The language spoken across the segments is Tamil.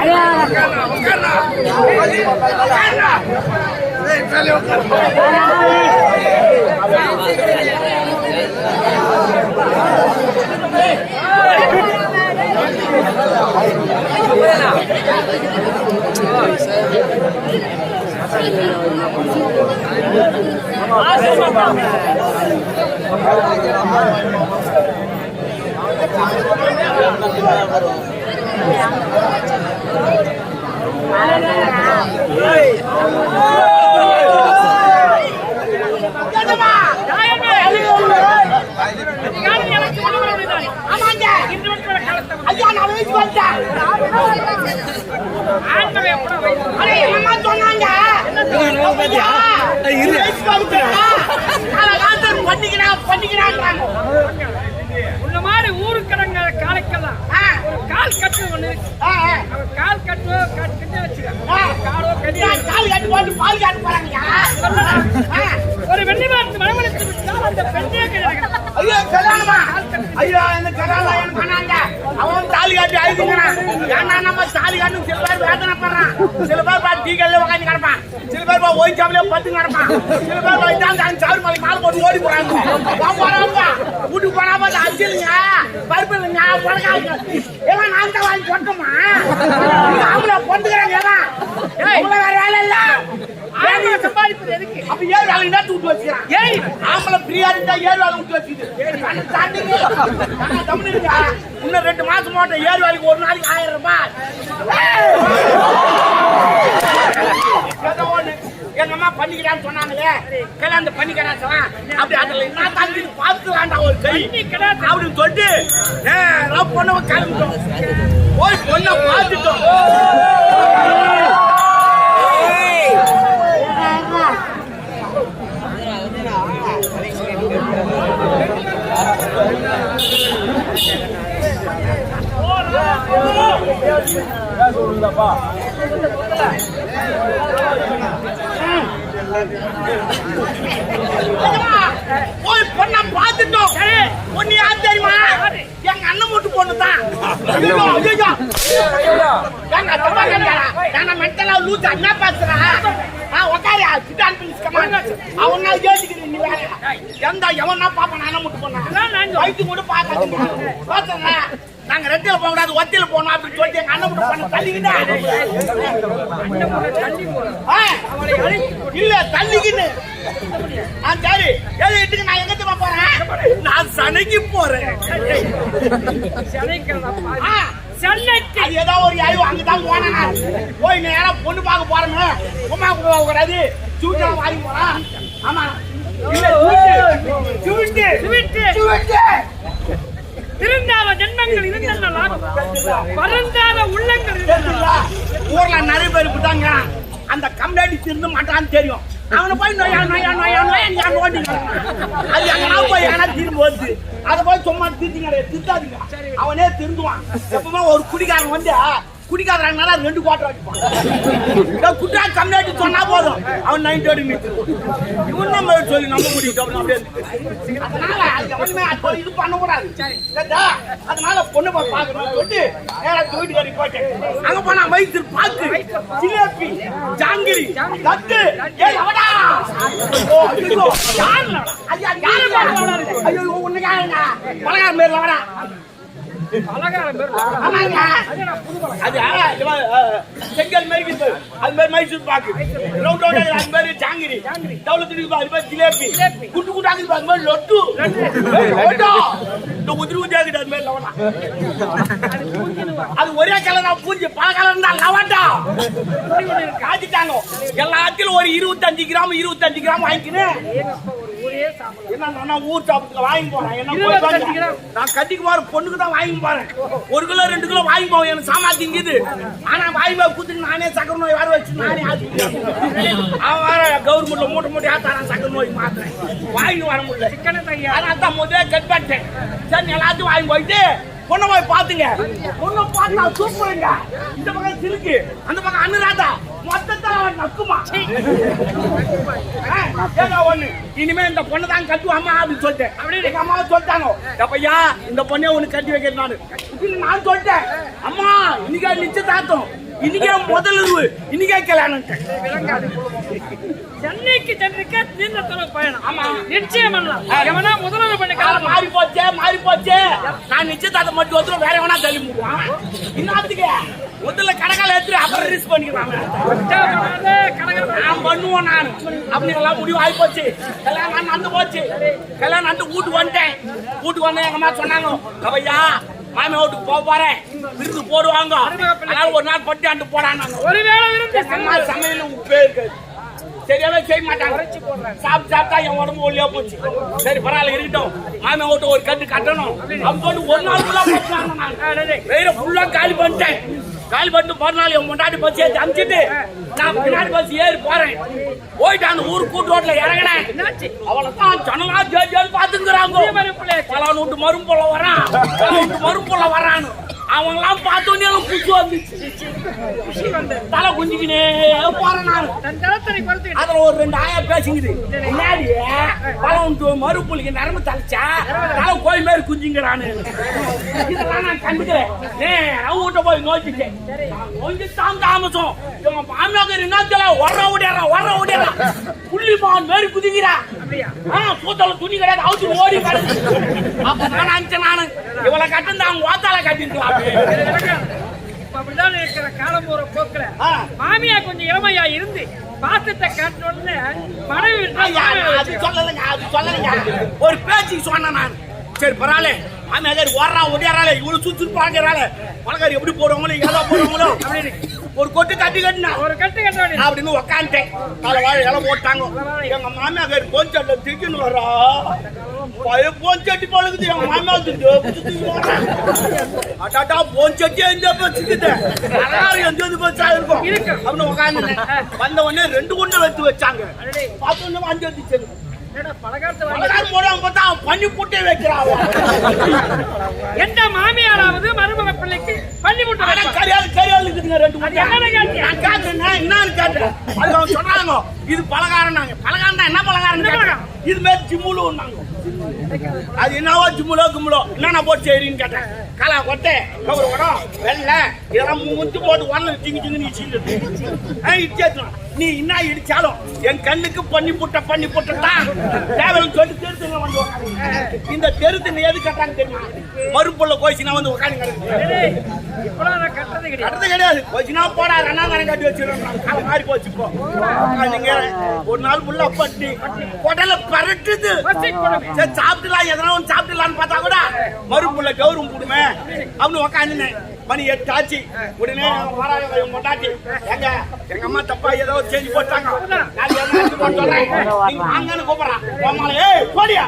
ஐயா நான் வீட்டுக்கு வந்துட்டேன் அடே, என்னம்மா சொன்னாங்க? ஐயா, வீட்டுக்கு வந்துட்டேன். காலகாலத்துல பண்ணிக்கிறேன், பண்ணிக்கிறேன்றாங்க. உன்ன மாதிரி ஊருக்கடங்க காலைக்கெல்லாம் ஒரு கால் கட்டு ஒண்ணு கால் கட்டு கட்டு வச்சுக்க காலோ கடி கால் போட்டு பால் காட்ட போறாங்கய்யா. ஒரு வெள்ளி மாத்து அந்த பெண்ணே கிடையாது ஐயோ, கல்யாணமா? ஐயோ, கல்யாணம் எனக்கு பண்ணாங்க. அவன் ஏன்னா நம்ம தாலி கட்டும் சில பேர் வேதனைப்படுறான். சில பேர் பாரு டீ கடையில உட்கார்ந்து கிடப்பான். சில பேர் பாரு ஒயின் ஷாப்லயே படுத்து கிடப்பான். சில பேர் மாலை போட்டு ஓடி போறாங்க. போறாங்க. வீட்டுக்கு போனா பார்த்து அடிச்சிருங்க. பருப்பு இல்லைங்க, புடக்காய்ங்க. எல்லாம் நான் தான் வாங்கி ஆம்பளை பொந்துக்கிறாங்க எல்லாம். உங்களுக்கு வேற வேலை இல்ல. அப்ப ஏழு வேலை என்ன விட்டு வச்சுக்கிறான் ஏய் ஆம்பளை ஃப்ரீயா இருந்தா ஏழு வேலை விட்டு வச்சுக்குது கண்ணு தாண்டிங்க. இன்னும் ரெண்டு மாசம் மாட்டோம் ஏழு வேலைக்கு ஒரு நாளைக்கு ஆயிரம் ரூபாய். எங்க அம்மா பண்ணிக்கிறான்னு சொன்னாங்களே. கல்யாணம் பண்ணிக்கிறான் அப்படி அதுல என்ன தாண்டி பார்த்து வேண்டாம் ஒரு கை. அப்படின்னு சொல்லிட்டு நேரா பொண்ணை கிளம்பிட்டோம். போய் பொண்ணை பார்த்துட்டோம். போய் பொண்ணை பார்த்துட்டோம் பொண்ணு யார் தெரியுமா எங்க அண்ணன் மட்டும் பொண்ணு தான் ஐயோ, ஐயோ. ஏங்க, தப்பா கேட்காதா? ஏன்னா mental ஆ loose ஆ என்ன பேசுறா? நீ வேற. எந்த எவனா பாப்பான் அண்ணன் மட்டும் பொண்ணா? நான் சொல்றேன். கூட பார்க்காதீங்க. பார்த்தேன்ல? நாங்க ரெட்டில போக கூடாது ஒத்தியில போகணும் அப்படின்னு சொல்லிட்டு எங்க அண்ணன் பொண்ணு தள்ளிக்கிட்டா தள்ளி போறேன் ஆ, இல்ல தள்ளிக்கின்னு சரி. எட்டுக்கு நான் எங்க தெரியுமா போறேன்? நான் சனைக்கு போறேன். சென்னைக்கு ஏதோ ஒரு ஐயோ அங்கதான் போனேன் நான். போய் நேரா பொண்ணு பார்க்க போறேன்னு. உமா கூட கூடாது சூட்டா வாங்கி போறான். ஆமா. இல்ல சூட்டு. சூட்டு. சுவிட்டு சூட்டு. திருந்தாத ஜென்மங்கள் இருந்தெல்லாம் பரந்தாத உள்ளங்கள் இருந்தெல்லாம் இல்ல, ஊர்ல நிறைய பேர் இப்படிதாங்க அந்த கம்யூனிட்டி திருந்து மாட்டான்னு தெரியும். அவனை போய் நோயா நோயா நோயா நோயா அது எங்கன்னா போய் ஏன்னா திரும்ப வருது அதை போய் சும்மா திருத்திங்க திருத்தாதீங்க. அவனே திருந்துவான். எப்பவுமே ஒரு குடிகாரன் வந்து குடிக்காதனால ரெண்டு குவாட்டர் அடிப்பான் குட்டா கம்மியாட்டி சொன்னா போதும். அவன் நைன் தேர்ட்டி மீட்டர் இவன் நம்ம சொல்லி நம்ம குடிக்கிட்டோம் அதனால எவனுமே அது இது பண்ணக்கூடாது. அதனால பொண்ணு போய் பார்க்கணும்னு சொல்லிட்டு நேரா வீட்டுக்காரி அங்க போனா மைசூர் பாக்கு ஜிலேபி ஜாங்கிரி லட்டு. ஏய் அவடா. ஐயோ. ஐயா யாரு ஐயோ உன்னை யாருங்க மேல செங்கல் மாதிரி அது மாதிரி மைசூர் பாக்கு ரவுண்ட் ரவுண்ட் அது மாதிரி ஜாங்கிரி தவுளத்து இருக்குது அது மாதிரி ஜிலேபி குட்டு குட்டா இருக்குது அது மாதிரி லட்டு இந்த உதிரி உதிரியா அது மாதிரி லவடா அது ஒரே கலர் தான் பூஞ்சி பல கலர் தான் லவடா காய்ச்சிட்டாங்க எல்லாத்திலும் ஒரு இருபத்தஞ்சு கிராம் இருபத்தஞ்சு கிராம் வாங்கிக்கினேன் ஊரே சாப்பிடலாம். என்ன நான் ஊர் சாப்பிட்டு வாங்கி போறேன்? என்ன. நான் கட்டிக்கு போற பொண்ணுக்கு தான் வாங்கி போறேன். ஒரு கிலோ ரெண்டு கிலோ வாங்கி போவோம் எனக்கு சாமாத்திங்குது ஆனா வாங்கி போய் குத்துக்கு நானே சக்கரை நோய் வர வச்சு நானே அவன் வேற கவர்மெண்ட்ல மூட்டை மூட்டையா தரான் சக்கரை நோய் மாத்திரை வாங்கி வர முடியல. சிக்கன தையா அதான் தான் முதல்ல கட் பண்ணிட்டேன். சரி எல்லாத்தையும் வாங்கி போயிட்டு பொண்ணை போய் பாத்துங்க பொண்ணை பார்த்தா சூப்பருங்க. இந்த பக்கம் சிலுக்கு அந்த பக்கம் அனுராதா. மொத்தத்துல அவன் நக்குமா. ஏதோ ஒண்ணு. இனிமே இந்த பொண்ணை தான் கட்டுவாமா அப்படின்னு சொல்லிட்டேன். அப்படி எங்க அம்மாவை சொல்லிட்டாங்க. அப்பையா இந்த பொண்ணை ஒண்ணு கட்டி வைக்கிறேன் நானு. நான் சொல்லிட்டேன். அம்மா இன்னைக்கே நிச்சயதார்த்தம். இன்னைக்கே முதல் இரவு. இன்னைக்கே கல்யாணம். சென்னைக்கு சென்றிருக்க நீண்ட தூரம் பயணம். ஆமா. நிச்சயம் பண்ணலாம். எவனா முதல்வர் பண்ணி காலம் மாறி போச்சே மாறி போச்சே. நான் நிச்சயதார்த்தம் மட்டும் வந்துடும் வேற எவனா தள்ளி முடியும் இன்னத்துக்கு? முதல்ல கணக்கால எடுத்து அப்புறம் ரிஸ்க் பண்ணிக்கிறாங்க நான் பண்ணுவோம் நான். அப்படி எல்லாம் முடிவு ஆகி போச்சு கல்யாணம் நடந்து போச்சு. கல்யாணம் நடந்து வீட்டுக்கு வந்துட்டேன். வீட்டுக்கு வந்து எங்க அம்மா சொன்னாங்க கவையா மாமி வீட்டுக்கு போக போறேன். விருது போடுவாங்க. அதனால ஒரு நாள் பட்டி ஆண்டு போடானாங்க ஒருவேளை விருந்து சமையல் உப்பே இருக்காது. சரியாவே செய்ய மாட்டாங்க. சாப்பிட்டு சாப்பிட்டா என் உடம்பு ஒல்லியா போச்சு. சரி பரவாயில்ல இருக்கட்டும். மாமி வீட்டு ஒரு கட்டு கட்டணும். சொல்லி ஒரு நாள் ஃபுல்லா வெயில ஃபுல்லா காலி பண்ணிட்டேன். காலி பண்ணிட்டு மறுநாள் என் முன்னாடி பஸ் ஏற்றி அமிச்சிட்டு நான் பின்னாடி பஸ் ஏறி போறேன். போயிட்டு அந்த ஊர் கூட்டு ரோட்ல இறங்கினேன். என்னாச்சு? அவளை தான் ஜனலா ஜேஜேன்னு பாத்துக்கிறாங்க பல நூட்டு மரும்புல வரான். பல நூட்டு மரும்புல வரான்னு. அவங்களாம் பார்த்தோன்னே எனக்கு வந்துச்சு தலை குஞ்சிக்கினே போறேன் அதுல ஒரு ரெண்டு ஆயா பேசிங்குது முன்னாடி பழம் மறுப்புலிக்கு நரம்பு தலைச்சா தலை கோயில் மாதிரி குஞ்சுங்கிறானு இதெல்லாம் நான் கண்டுக்கிறேன் ஏ வீட்டை போய் நோக்கிட்டேன். கொஞ்சம் தான் தாமசம். இவங்க என்ன தெரியல வர ஓடியாரா வர ஓடியாரா புள்ளி மான் மாரி குதிக்கிறா. ஆ சூத்தல துணி கிடையாது அவுத்து ஓடி அப்ப நான் நினைச்சேன் நானு இவளை கட்டுந்து அவங்க ஓத்தால கட்டிருக்கலாம் அப்படிதான் இருக்கிற காலம் போற போக்குல. மாமியா கொஞ்சம் இளமையா இருந்து பாசத்தை காட்டணும்னு மனைவி அது. சொல்லலைங்க அது சொல்லலைங்க. ஒரு பேச்சுக்கு சொன்னேன் நான். சரி பரவாயில்ல. மாமியார் ஓடுறா ஒடியாராளே இவ்வளவு சுத்தி பார்க்கறாளே பழக்காரி எப்படி போடுவாங்களோ ஏதோ போடுவாங்களோ. அப்படின்னு. ஒரு கொட்டு கட்டி கட்டினா. ஒரு கட்டு கட்ட. அப்படின்னு உக்காந்துட்டேன். காலை வாழை இலை போட்டாங்க. எங்க மாமியார் போஞ்சல்ல திக்குன்னு வரா பய போஞ்சட்டி பழகுது. எங்க மாமியார் அட்டாட்டா போஞ்சட்டி எந்த எல்லாரும் எந்த பச்சா இருக்கும். இருக்கு. அப்படின்னு உட்காந்துட்டேன் வந்த உடனே ரெண்டு குண்டை வச்சு வச்சாங்க. பார்த்த வாங்கி வந்துச்சு. பண்ணி போட்டே வைக்கிறான் எந்த மாமியாராவது மருமக பிள்ளைக்கு ஆனா வைப்பா. கரியால் கரியால் இருக்குதுங்க ரெண்டு கேட்டியா? நான் கேட்டேன் என்னன்னு கேட்டேன். அது அவங்க சொன்னாங்க இது பலகாரம் நாங்க. பலகாரம் தான் என்ன பலகாரம்? இது மாதிரி ஜிம்முலு நாங்க அது என்னவோ ஜிம்முலோ கும்முலோ என்னென்ன போட்டு சரின்னு கேட்டேன். காலா கொட்டை கவர் வெள்ளை இதெல்லாம் முத்து போட்டு ஒன்னு திங்கி திங்கி நீ சீண்டு இடிச்சேக்கலாம் நீ என்ன இடிச்சாலும் என் கண்ணுக்கு பண்ணி புட்ட பண்ணி புட்டதான் தேவைன்னு சொல்லி தெருத்துல வந்து இந்த இந்த தெருத்துல எது கட்டாங்க தெரியுமா? மறுப்புள்ள கோச்சினா வந்து உட்காந்து கட்டது நான் கிடையாது. கோச்சினா கிடையாது கொஞ்ச நாள் போடா ரெண்டாம் கட்டி வச்சிருக்கோம். அது மாதிரி போச்சு இப்போ நீங்க ஒரு நாள் புள்ள பட்டி. குடல பரட்டுது. சரி சாப்பிட்டுலாம். எதனா ஒன்று சாப்பிடலான்னு பார்த்தா கூட மறுப்புள்ள கௌரவம் கொடுமே. அப்படின்னு உட்காந்துனேன். மணி எட்டு ஆச்சு உடனே பொண்டாட்டி. எங்க எங்க அம்மா தப்பா ஏதோ செஞ்சு போட்டாங்க. எடுத்து போட்டு சொல்றேன் வாங்கன்னு கூப்பிடுறான் போடியா?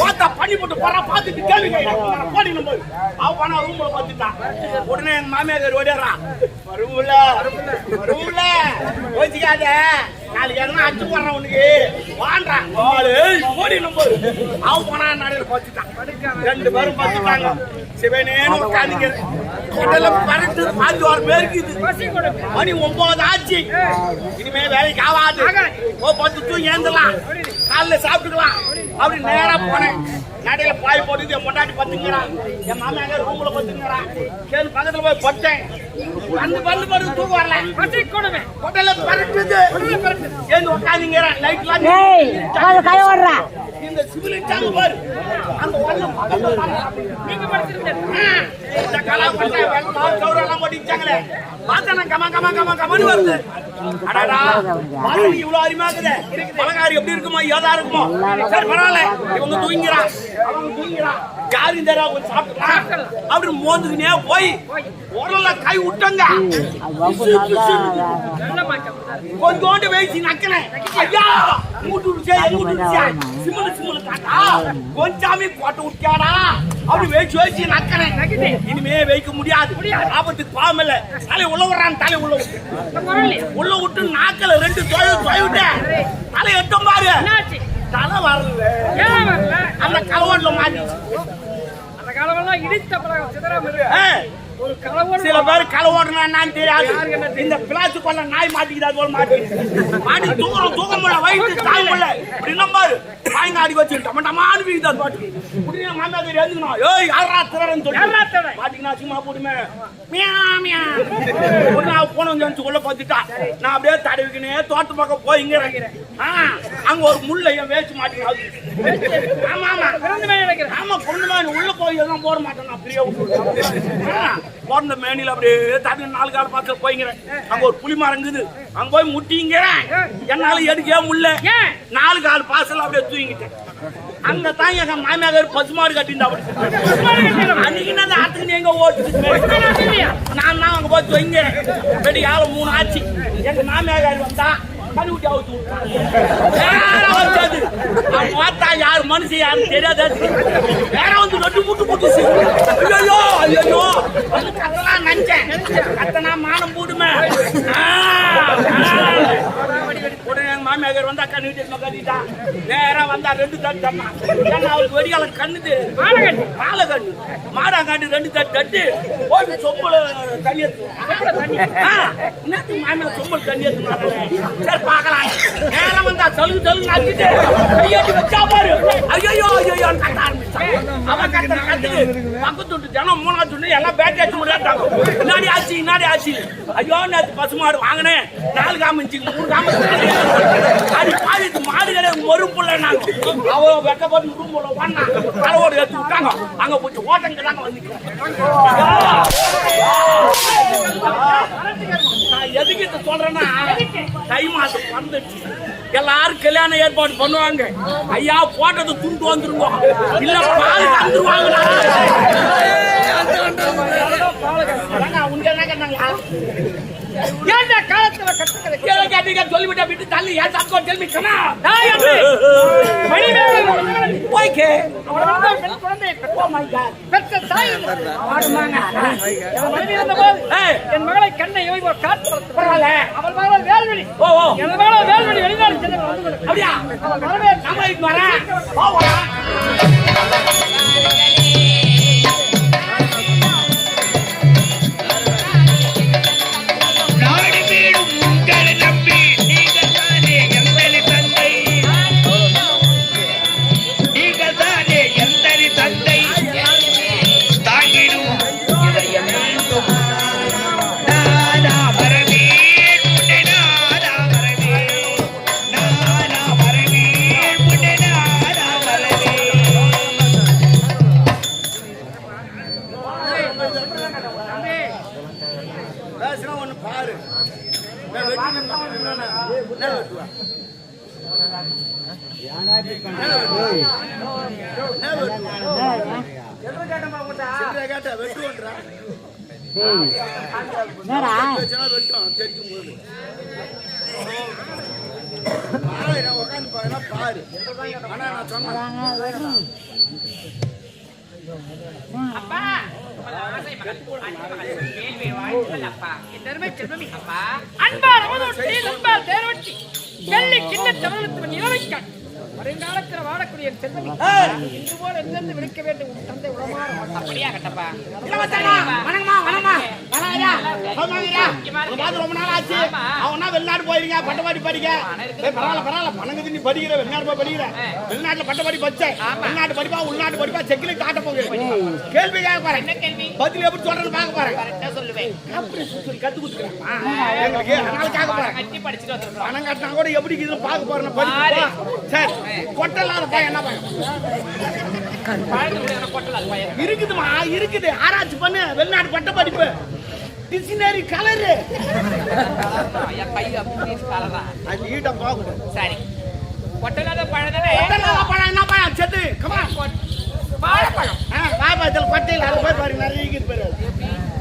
ஓத்தா பண்ணி போட்டு போறா பார்த்துட்டு கேள்வி கேட்கிறேன் போடி நம்ம அவ பணம் ரூம்ல பார்த்துட்டான் உடனே எங்க மாமியார் ஓடிடுறான் ரூம்ல ரூம்ல யோசிக்காத. நாளைக்கு எதனா அச்சு போடுறான் உனக்கு. வாண்டான் போடி நம்ம அவ போனா நடையில பார்த்துட்டான் ரெண்டு பேரும் பார்த்துட்டாங்க. சிவனேன்னு உட்காந்துக்கிறேன் கடல பறந்து பாஞ்சு ஆறு பேருக்கு மணி ஒன்பது ஆச்சு. இனிமே வேலைக்கு ஆகாது. ஓ பத்து தூங்கி ஏந்தலாம் காலைல சாப்பிட்டுக்கலாம். அப்படி நேரா போனேன். நடையில பாய் போட்டு என் பொண்டாட்டி பத்துங்கிறான் என் மாமியாங்க ரூம்ல பத்துங்கிறான் சரி பக்கத்துல போய் பட்டேன் அந்த பல்லு படுத்து தூக்கம் வரல. பச்சை கொடுமை. கொட்டையில பரட்டுது ஏந்து உட்காந்துங்கிறான் லைட்லாம் ஏய் அது கை ஓடுறா. இந்த சிவில் இட்டாங்க பாரு அந்த பல்லம் நீங்க படிச்சிருந்தேன் இந்த கலாப்பட்டை வெள்ளம் கௌரெல்லாம் போட்டிச்சாங்களே பார்த்தா கம கம கம கமன்னு வருது. அடடா. வாசனை இவ்வளவு அருமையா இருக்குது பலகாரி எப்படி இருக்குமோ ஏதா இருக்குமோ? சரி பரவாயில்ல. இவங்க தூங்கிறான் அவங்க தூங்கிறான் யாரு இந்த நேரம் கொஞ்சம் சாப்பிட்டுக்கலாம் அப்படி மோந்துக்கினே போய் கை விட்டங்க. கொஞ்சோண்டு வயசு நக்கினேன். ஐயா! மூட்டு விட்டுச்சே எங்க விட்டுச்சே சிம்முல சிம்முல காட்டா கொஞ்சாமி கோட்டை விட்டாடா அப்படி வேச்சு வேச்சு நக்கறேன் இனிமே வைக்க முடியாது. ஆபத்துக்கு பாவமில்ல தலை உள்ள விடுறான் தலை உள்ள விட்டு. உள்ள விட்டு நாக்கல ரெண்டு தொலை தொலை விட்டேன் தலை எட்டும் பாரு. தலை வரல. அந்த கலவாட்டில் மாட்டி அந்த காலமெல்லாம் இடித்த பழகம் சிதறாம சில பேர் கலவாடுனா என்னன்னு தெரியாது. இந்த பிளாச்சு கொள்ள நாய் மாட்டிக்கிதா போல மாட்டி? மாட்டி தூக்கம் தூக்க முடியல வயிற்று தாய் முடியல வாங்க அடி வச்சு டம டமான்னு வீக்குதா பாட்டு. உடனே எழுந்துக்கணும் ஏய் யாரா திறன்னு சொல்லி யாரா சும்மா போடுமே மியா மியா. உடனே அவ போன வந்து உள்ள பார்த்துட்டா. நான் அப்படியே தடவிக்கினே தோட்ட பக்கம் போய் இங்க இறங்கிறேன் ஆ, அங்க ஒரு முள்ள என் வேச்சு மாட்டிக்கினா ஆமா ஆமா. பிறந்து மேலே ஆமா பொண்ணு மாதிரி உள்ள போய் எல்லாம் போட மாட்டேன். நான் பிரியா பிறந்த மேனில அப்படியே தண்ணி நாலு கால பார்த்து போய்ங்கிறேன் அங்க ஒரு புலி மரம் இருக்குது அங்க போய் முட்டிங்கிறேன். என்னால எடுக்கவே முடியல. நாலு கால் பாசல் அப்படியே தூங்கிட்டேன் அங்க தான் எங்க மாமியார் பசுமாடு கட்டிருந்தா அன்னைக்கு நான் ஆத்துக்கு நீங்க ஓட்டு நான் தான் அங்க போய் தொங்கிறேன் வெடி ஆளு மூணு ஆச்சு. எங்க மாமியார் வந்தா கனி ஊட்டி அவுத்து விட்டாங்க. பார்த்தா யாரு மனுஷன் யாரும் தெரியாது வேற வந்து நட்டு முட்டு முட்டுச்சு ஐயோ ஐயோ வந்து கத்தலாம் நினைச்சேன். கத்தனா மானம் போடுமே. ஆ, ஆ. மாமியார் வந்தா கண்ணு வீட்டு கட்டிட்டா நேரா வந்தா ரெண்டு தட்டு தட்டா ஏன்னா அவளுக்கு. மாலை கண்ணு மாடா காட்டு ரெண்டு தட்டு தட்டு. போட்டு சொம்புல தண்ணி என்னத்துக்கு மாமியார் சொம்புல தண்ணி எடுத்து சரி பார்க்கலாம். நேரம் வந்தா சலுகு சலுகு நச்சுட்டு கையாட்டி வச்சா பாரு. ஐயோ ஐயோ கத்த ஆரம்பிச்சான். அவன் கத்த கத்துக்கு. பக்கத்து ஜனம் மூணாவது விட்டு எல்லாம் பேட்டை அடிச்சு முடியாட்டாங்க. முன்னாடி ஆச்சு முன்னாடி ஆச்சு. ஐயோ நேற்று பசுமாடு வாங்கினேன். நாலு காமிச்சு மூணு காமிச்சு அது பாதி மாடு கிடையாது ஒரு புள்ள நாங்க அவ வெக்கப்பட்டு ரூம் உள்ள பண்ணா தலைவோடு எடுத்து விட்டாங்க அங்க போச்சு ஓட்டங்க தாங்க நான் எதுக்கு இதை சொல்றேன்னா தை மாசம் வந்துச்சு எல்லாரும் கல்யாண ஏற்பாடு பண்ணுவாங்க ஐயா போட்டது துண்டு வந்துருங்க இல்ல பால் வந்துருவாங்க உங்க என்ன கேட்டாங்க ஏன்டா காலத்துல கட்டுக்கதை கேள கேட்டீங்க சொல்லிவிட்டா விட்டு தள்ளி ஏன் போய்க்கே. பெண் பெற்ற- ஓ மை காட் பெற்ற தாய் இல்லை. என் மனைவி இருந்தபோது ஏய். என் மகளை கண்ணை இவை ஒரு காட்டு வளர்த்து பரவாயில்ல. அவள் மகள் வேல்வெளி. ஓ ஓ. என் மகள் வேல்வெளி வெளிநாடு சென்று வந்து கொண்டு அப்படியா? அவள் வரவேற்பு நம்ம இதுக்கு வரேன். ஓ பேசுனா ஒண்ணு பாரு கேட்டா வெட்டுவோன்றா. போது. பாரு, நான் உட்கார்ந்து பாருன்னா பாரு. ஆனா நான் சொன்னேன். அன்பார் அமுதொட்டி, நண்பார் தேரோட்டி, வெள்ளி கிண்ணத் தமிழகத்தின் இளமைக்கான். வருங்காலத்தில் வாழக்கூடிய செல்வமி. இன்று போல் எங்கிருந்து விடுக்க வேண்டும் தந்தை உளமாற மாட்டார். இளவரசனா, வணக்கம்மா, வணக்கம்மா. பார்த்து ரொம்ப நாள் ஆச்சு. அவனா வெளிநாடு போயிருங்க, பட்டப்பாடி படிக்க. பரவாயில்ல, பரவாயில்ல. பணங்குது நீ படிக்கிற, வெளிநாடு போய் படிக்கிற. வெளிநாட்டுல பட்டப்பாடி படிச்சேன். வெளிநாட்டு படிப்பா, உள்நாட்டு படிப்பா, செக்கில காட்ட போகுது. கேள்வி கேட்க போறேன். பதில் எப்படி சொல்றேன்னு பார்க்க போறேன். அப்படி சொல்லி கத்து கொடுத்துக்கிறேன். எங்களுக்கு அதனால கேட்க போறேன். பணம் கட்டினா கூட எப்படி இருக்குதுன்னு பார்க்க போறேன். படிப்பு. சரி, கொட்டலாத பையன் என்ன பையன்? இருக்குதுமா இருக்குது ஆராய்ச்சி பண்ணு வெளிநாட்டு பட்ட படிப்பு டிக்ஷனரி கலரு அது ஈட்ட போகக்கூடாது சரி. கொட்டலாத கொட்டலாத பழம் என்ன பழம்? செத்து. கமா வாழைப்பழம். ஆ வாய்ப்பாத்தில் கொட்டையில் அதை போய் பாருங்க நிறைய இருக்குது பாரு.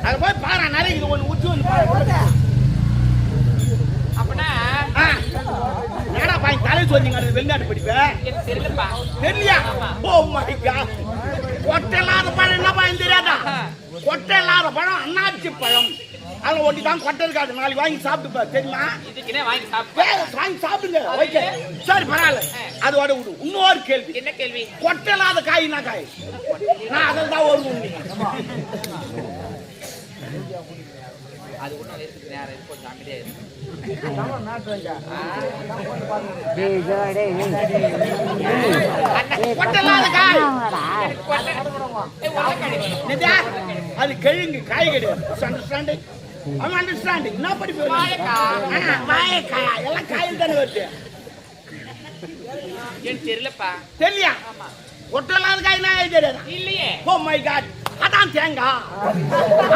அதை போய் பாரு நிறைய இருக்குது. ஒன்று உச்சி ஒன்று பாரு. அப்படின்னா என்னடா பாய் தலை சொல்லிங்க வெளிநாட்டு படிப்பேன் தெரியலப்பா. தெரியலையா? ஓ மை காட் கொட்டை இல்லாத பழம் என்ன பழம் தெரியாதா? கொட்டை இல்லாத பழம் அண்ணாச்சி பழம். அதுல ஒட்டி தான் கொட்டை இருக்காது நாளைக்கு வாங்கி சாப்பிட்டு பாரு, தெரியுமா? வாங்கி சாப்பிடுங்க. ஓகே. சரி பரவாயில்ல. அதோட விடு இன்னொரு கேள்வி. என்ன கேள்வி? கொட்டை இல்லாத காய்னா காய்? நான் அதில் தான் ஒரு அது இருக்குது நேரம் கொஞ்சம் அமைதியா இருக்கு அது கழுங்கு காய் கிடையாது அண்டர்ஸ்டாண்டிங் அவன் அண்டர்ஸ்டாண்டிங் என்ன படிப்பு வாழைக்காய். எல்லாம் காயில் தானே வருது எனக்கு தெரியலப்பா தெரியலையா ஒட்டலாத காய் நான் தெரியாது இல்லையே ஓ மை காட் அதான் தேங்காய்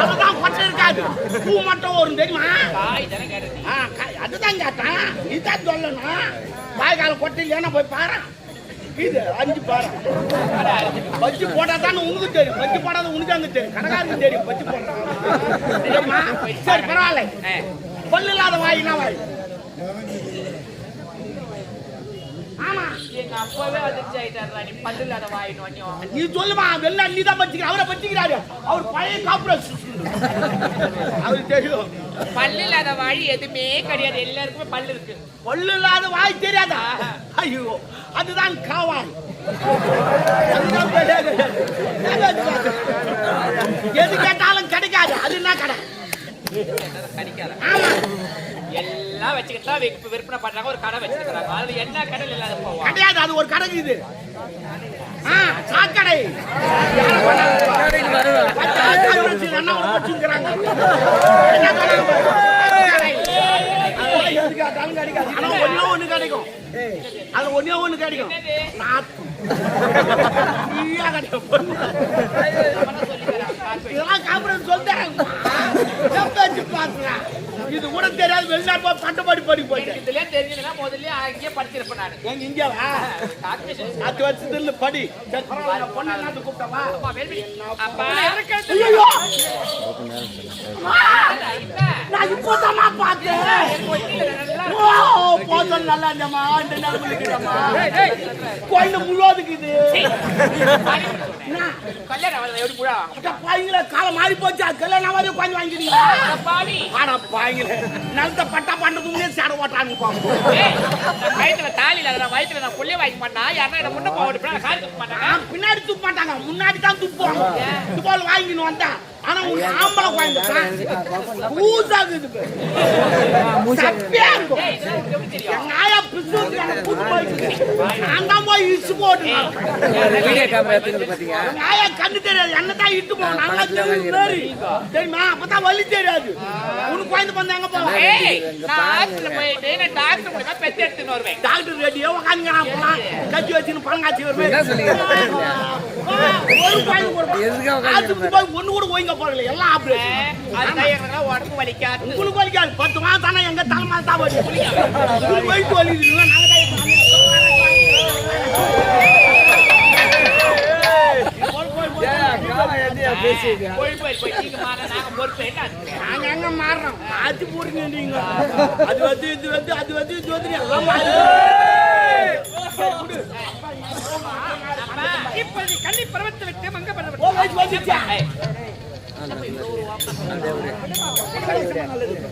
அதுதான் கொட்டை இருக்காது. பூ மட்டும் வரும் தெரியுமா? அதுதான் கேட்டான். நீதான் சொல்லணும். காய்கால கொட்டை இல்லைன்னா போய் பாரு. இது அஞ்சு பாரு. பஜ்ஜி போட்டா தானே உனக்கு தெரியும். பஜ்ஜி போடாத உனக்கு அங்க தெரியும். கடைக்காருக்கு தெரியும். பஜ்ஜி போடுறான் சரி பரவாயில்ல. பல்லு இல்லாத வாயினா வாய்? எங்க அப்பாவே அதிர்ச்சி ஆயிட்டாரா நீ இல்லாத வாயின்னு வண்டியும் நீ சொல்லுமா வெளில நீ தான் பச்சிக்கிற அவரை பச்சிக்கிறாரு. அவர் பழைய காப்புரஸ் அவருக்கு தெரியும். பல்லு இல்லாத வாய் எதுவுமே கிடையாது. எல்லாருக்குமே பல்லு இருக்கு. பல்லு இல்லாத வாய் தெரியாதா? ஐயோ அதுதான் காவாய். அதுதான். எது கேட்டாலும் கிடைக்காது. அது என்ன கடை? கடிக்காத ஆமா. எல்லாம் வச்சுக்கிட்டு தான் விற்ப- விற்பனை பண்றாங்க. ஒரு கடை வச்சிருக்காங்க அதுல என்ன கடை இல்லாத போவா? கிடையாது அது ஒரு கடை இது. சாக்கடை. ஒண்ணே கிடைக்கும். அது ஒண்ணே ஒண்ணு கிடைக்கும். கிடைக்கும். சொல்றேன். இது கூட தெரியாது. வெளிநாட்டு போய் பட்டப்படி படி போயிட்டேன். இதுல தெரிஞ்சதுன்னா முதல்ல அங்கேயே படிச்சிருப்பேன் நானு. எங்க படி. பொண்ணு கூப்பிட்டவா அப்பா? நான் பார்த்தேன். கொட்டியில நல்லா இருந்தம்மா இந்த நேரம் இருக்குதம்மா கோயில் முழுவதுக்குது கல்யாணம் எப்படி பாய்ங்கள மாறி போச்சு கல்யாணம் மாதிரி ஆனா பாய்ங்கள நிலத்த பட்டா பண்றதுக்கு முன்னே சேர ஓட்டாங்க பாம்பு ஏய், நான் வயித்துல தாலி இல்லாத வயித்துல நான் புள்ளைய வாங்கி பண்ணா யாரா என்ன முன்ன ஆ, பின்னாடி துப்ப மாட்டாங்க முன்னாடி தான் துப்புவாங்க. துப்பால் வாங்கின்னு வந்தா ஆனா உங்க ஆம்பளை குழந்தை பூசாகுது சப்பியா இருக்கும் எங்க ஆயா பிசு நான் தான் போய் இடிச்சு போட்டு ஆயா கண்ணு தெரியாது என்ன தான் இட்டு போவோம் நல்லா தெரியும் அப்பதான் வலி தெரியாது உனக்கு குழந்தை பண்ண எங்க போவோம் டாக்டர் மூலமா பெத்து எடுத்துன்னு வருவேன் டாக்டர் ரெடியோ உட்காந்துக்கிறான் போலாம் கட்சி வச்சுன்னு பழங்காட்சி வருவேன் ஒரு குழந்தை ஒண்ணு கூட ஓய்ங்க போறல எல்லாம் ஆப்ரேஷன் அதுதான் எங்களுக்கு உடம்பு வலிக்காது உங்களுக்கு வலிக்காது பத்து மாதம் தானே எங்க தலைமை தான் வலி உங்களுக்கு வயிற்று போய் போய் நீங்க மாற நாங்க எங்க மாறுறோம் ஆச்சு போடுங்க நீங்க அது வந்து இது வந்து அது வந்து இது வந்து எல்லாம் இப்ப நீ கன்னி பருவத்தை விட்டு மங்க பருவத்தை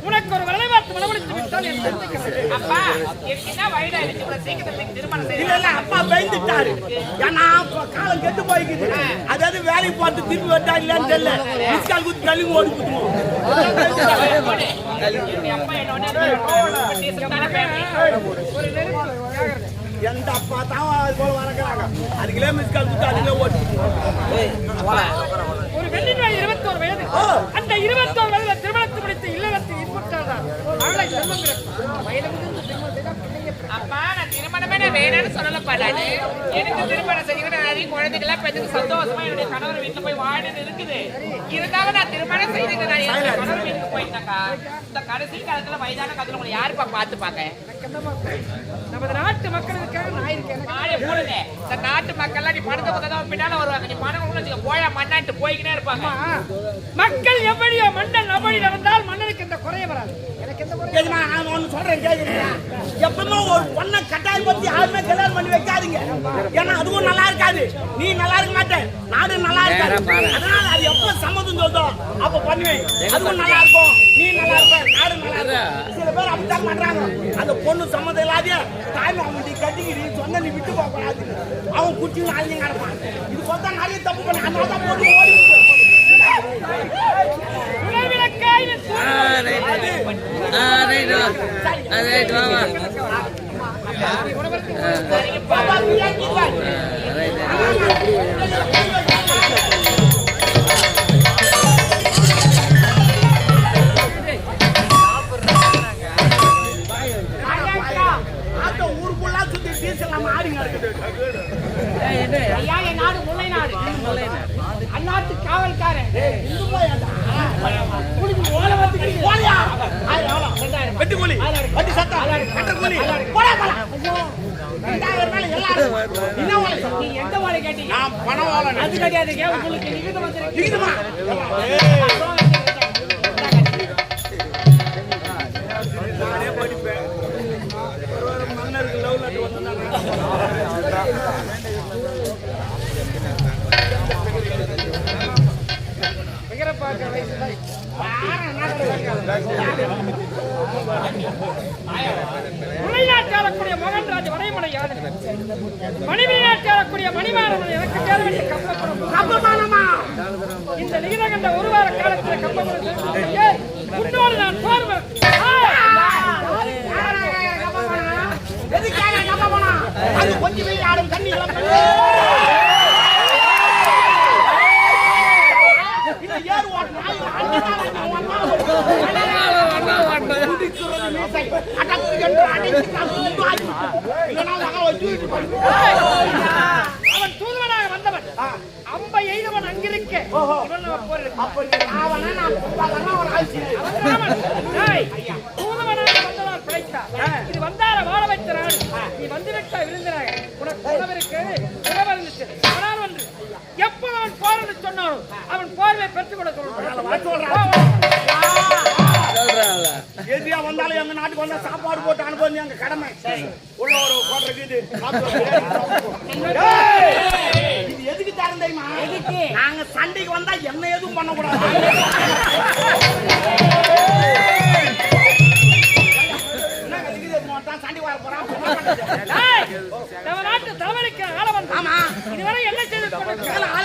உனக்கு ஒரு வரலாற்று மனவழித்து விட்டால் என் தெரிஞ்சுக்கிறேன். அப்பா திருமணம் இல்ல பயந்துட்டாரு. ஏன்னா காலம் கெட்டு போய்க்குது. அதாவது வேலைக்கு பார்த்து திரும்பி வந்தா இல்லையான்னு தெரியல. மிஸ்கால் குத்து தள்ளி ஓடி குத்துவோம். எந்த அப்பா தான் அது போல வளர்க்குறாங்க. அதுக்குள்ளே மிஸ்கால் குத்து அதுக்குள்ளே ஓடி ஒரு வெள்ளி நோய் இருபத்தோரு வயது ஓ. அந்த இருபத்தோரு வயதுல திருமணத்தை முடித்து இல்லறத்தில் இன்புற்றார் அவளை செல்வங்கிற வயது அப்பா நான் திருமணமே நான் வேணும்னு சொல்லலப்பா நானு எனக்கு திருமணம் செய்யணும் நான் நிறைய குழந்தைகள்லாம் பெற்று சந்தோஷமா என்னுடைய கணவர் வீட்டுல போய் வாழணும்னு இருக்குது. இருந்தாலும் நான் திருமணம் செய்துங்க நான் என்னுடைய கணவர் வீட்டுக்கு போயிட்டாக்கா இந்த கடைசி காலத்துல வயதான காலத்துல உங்களை யாருப்பா பார்த்துப்பாங்க நமது நாட்டு மக்களுக்காக நான் இருக்கேன். இந்த நாட்டு மக்கள்லாம் நீ பணத்தை பக்கம் பின்னால வருவாங்க. நீ பணம் கொடுக்க போயா மண்ணாட்டு போய்க்கினே இருப்பாங்க. மக்கள் எப்படியோ மன்னன் அப்படி நடந்தால் மன்னனுக்கு இந்த குறைய வராது. எனக்கு எந்த ஒன்று சொல்றேன் கேட்குறீங்களா எப்பவுமே ஒரு பொண்ணை கட்டாயம் பத்தி யாருமே கல்யாணம் பண்ணி வைக்காதீங்க. ஏன்னா அதுவும் நல்லா இருக்காது. நீ நல்லா இருக்க மாட்டேன். நாடு நல்லா இருக்காது அதனால அது எப்ப சம்மதம் சொல்றோம். அப்ப பண்ணுவேன். அதுவும் நல்லா இருக்கும். நீ நல்லா இருப்ப. நாடு நல்லா இருக்கும் சில பேர் அப்படித்தான் பண்றாங்க. அந்த பொண்ணு சம்மதம் இல்லாத தாய்மை அவன் நீ கட்டிக்கிட்டு சொன்ன நீ விட்டு போக கூடாது அவன் குச்சி நாளைக்கு கிடப்பான். இது பார்த்தா நிறைய தப்பு பண்ண. அதனால தான் பொண்ணு ஓடி விளக்காய் கிடையாதுங்க உங்களுக்கு நிகிதம் வந்திருக்கு நீங்கம்மா நானே வயசுதான் முல்லைநாட்டாளக்கூடிய மகன்ராஜ் வடைமலை மணிமாறவன் எனக்கு தேர வேண்டிய கம்பப்படும். அப்பமானமா இந்த லிகிதகண்ட ஒரு வார காலத்தில் கம்பப்படும் முன்னோடு நான் போர்வன் எதுக்காக நம்ம போனா அது கொஞ்சம் வெயில் ஆடும் தண்ணி எல்லாம் இந்த ஏறு அவன் தூதுவனாக வந்தவன் அம்பை எய்தவன் அங்கிருக்க தூதுவனாக வந்தவன் பிழைத்தார் இது வந்தார வாழ வைத்த நீ வந்துவிட்டா விழுந்தினாக உனக்கு உணவிற்கு உணவு இருந்துச்சு ஆனால் ஒன்று எப்போது அவன் போர் என்று சொன்னாலும் அவன் போர்வை பெற்றுக் கொடுக்க எதிரியா வந்தாலும் எங்க நாட்டுக்கு வந்தா சாப்பாடு போட்டு அனுப்புறது எங்க கடமை. உள்ள ஒரு கோட்டை இது எதுக்கு தரம் தெரியுமா? நாங்க சண்டைக்கு வந்தா என்ன எதுவும் பண்ணக்கூடாது. நம்ம நாட்டு தலைவருக்கு ஆள இதுவரை என்ன செய்து கொண்டிருக்கிறார்